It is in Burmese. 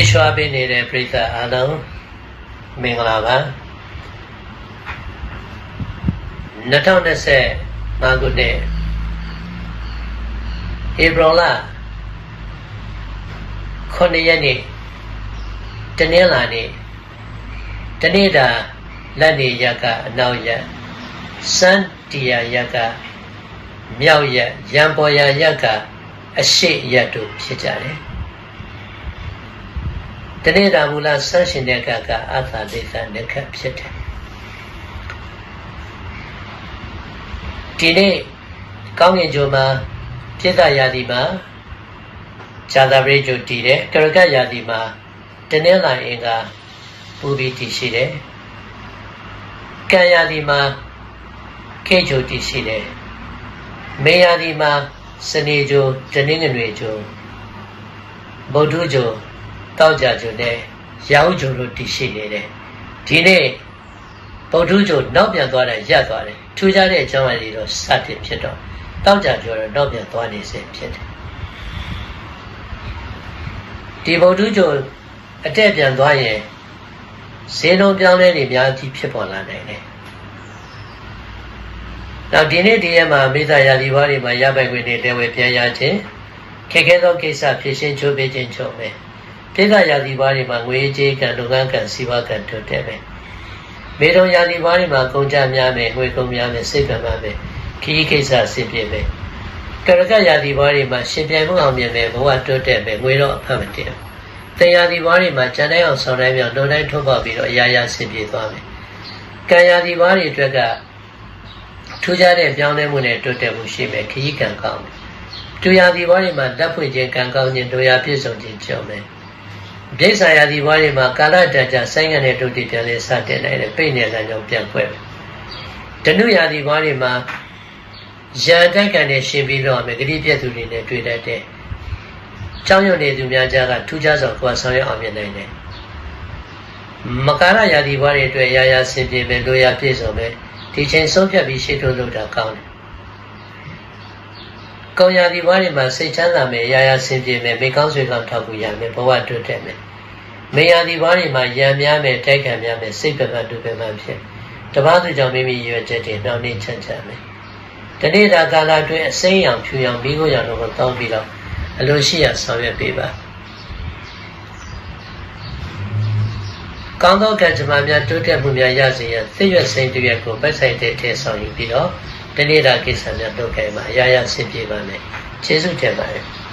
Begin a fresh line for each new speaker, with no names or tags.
ချစ်ရွှာပေးနေတဲ့ပရိသတ်အားလုံးမင်္ဂလာပါ2025ခုနှစ်ဧပြီလ9ရက်နေ့တနင်္လာနေ့တနေ့တာလက်နေရက်ကအနောက်ရက်စန်းတီယာရက်ကအမြောက်ရက်ရံပေါ်ရရက်က အရှိရက်တို့ဖြစ်ကြတယ် တနေ့တာမူလဆန်းရှင်တဲ့ကကအာသာလိသနခဖြစ်တယ်ဒီနေ့ကောင်းကင်ဂျိုမှာပြည့်တရာသီမှာဇာတာပရိဂျိုတည်တယ်ကရကရာသီမှာတနင်္လာအင်္ဂါပူပြီးတည်ရှိတယ်ကံရာသီမှာခေဂျိုတည်ရှိတယ်မေရာသီမှာစနေဂျိုတနင်္ဂနွေဂျိုဗုဒ္ဓဂျို တောက်ကြဂျိုနဲ့ရောင်းဂျိုတို့တည်ရှိနေတယ်ဒီနေ့ဗုဒ္ဓဂျိုနောက်ပြန်သွားတယ်ရပ်သွားတယ်ထူးခြားတဲ့အကြောင်းအရာတွေတော့စတင်ဖြစ်တော့တောက်ကြဂျိုတော့နောက်ပြန်သွားနေစေဖြစ်တယ်ဒီဗုဒ္ဓဂျိုအတက်ပြန်သွားရင်ဈေးနှုန်းပြောင်းလဲနေများကြီးဖြစ်ပေါ်လာနိုင်တယ်နောက်ဒီနေ့ဒီရက်မှာမိသားရာဒီဘွားတွေမှာရပိုင်ခွင့်တွေတဲဝဲပြန်ရခြင်းခက်ခဲသောကိစ္စဖြစ်ရှင်းချိုးပေးခြင်းချုပ်မယ် ပြည်သာရာဒီဘွားတွေမှာငွေကြေးကံလုပ်ငန်းကံစီးပွားကံတို့တဲ့မယ်မေတုံရာဒီဘွားတွေမှာကုန်ကြများမယ်ငွေကုန်များမယ်စိတ်ကံများမယ်ခီးကိစ္စဆင်ပြေမယ်ကရကရာဒီဘွားတွေမှာရှင်ပြိုင်မှုအောင်မြင်မယ်ဘဝတိုးတက်မယ်ငွေတော့အဖတ်မတင်တရားဒီဘွားတွေမှာကျန်တဲ့အောင်ဆောင်တိုင်းပြောင်းလုံတိုင်းထုတ်ပေါက်ပြီးတော့အရာရာဆင်ပြေသွားမယ်ကံရာဒီဘွားတွေအတွက်ကထူးခြားတဲ့ပြောင်းလဲမှုနဲ့တိုးတက်မှုရှိမယ်ခရီးကံကောင်းမယ်။တူရာဒီဘွားတွေမှာလက်ဖွင့်ခြင်းကံကောင်းခြင်းတို့ရာပြည့်စုံခြင်းကြုံမယ်။ ဒိဋ္ဌာယာဒီဘွားတွေမှာကာလတန်ကြာဆိုင်းငံ့တဲ့တုတ်တိပြန်လဲစတင်နိုင်တယ်ပိတ်နေတဲ့ကြောင့်ပြန်ခွဲမယ်။ဓနုယာဒီဘွားတွေမှာရန်တိုက်ကန်နဲ့ရှင်ပြီးတော့မယ်ဂတိပြည့်သူတွေနဲ့တွေ့တတ်တဲ့။ကြောင်းရွံ့နေသူများကြားကထူးခြားစွာကိုယ်ဆောင်ရအောင်မြင်နိုင်တယ်။မကာရယာဒီဘွားတွေအတွက်ရာရာဆင်ပြေမယ်တို့ရာပြည့်စုံမယ်။ဒီချိန်ဆုံးဖြတ်ပြီးရှေ့တိုးလို့တာကောင်းတယ်။ကောင်းရာဒီဘွားတွေမှာစိတ်ချမ်းသာမယ်ရာရာဆင်ပြေမယ်မိကောင်းဆွေကောင်းထောက်ကူရမယ်ဘဝတိုးတက်မယ်။ မေယာဒီဘွားတွေမှာရံများမယ်တိုက်ခံများမယ်စိတ်ပပတူပပဖြစ်တပားသူကြောင့်မိမိရွယ်ချက်တွေနှောင့်နှေးချမ်းချမ်းမယ်။တနေ့တာကာလအတွင်းအစိမ်းရောင်ဖြူရောင်မိခိုးရောင်တို့ကိုတောင်းပြီးတော့အလိုရှိရဆောင်ရွက်ပေးပါ။ကောင်းသောကံကြမ္မာများတိုးတက်မှုများရစေရန်သိရွက်စိန်တရွက်ကိုပိုက်ဆိုင်တဲ့ထဲဆောင်ယူပြီးတော့တနေ့တာကိစ္စများလုပ်ခဲ့မှာအရာရာဆင်ပြေပါမယ်။ကျေးဇူးတင်ပါတယ်။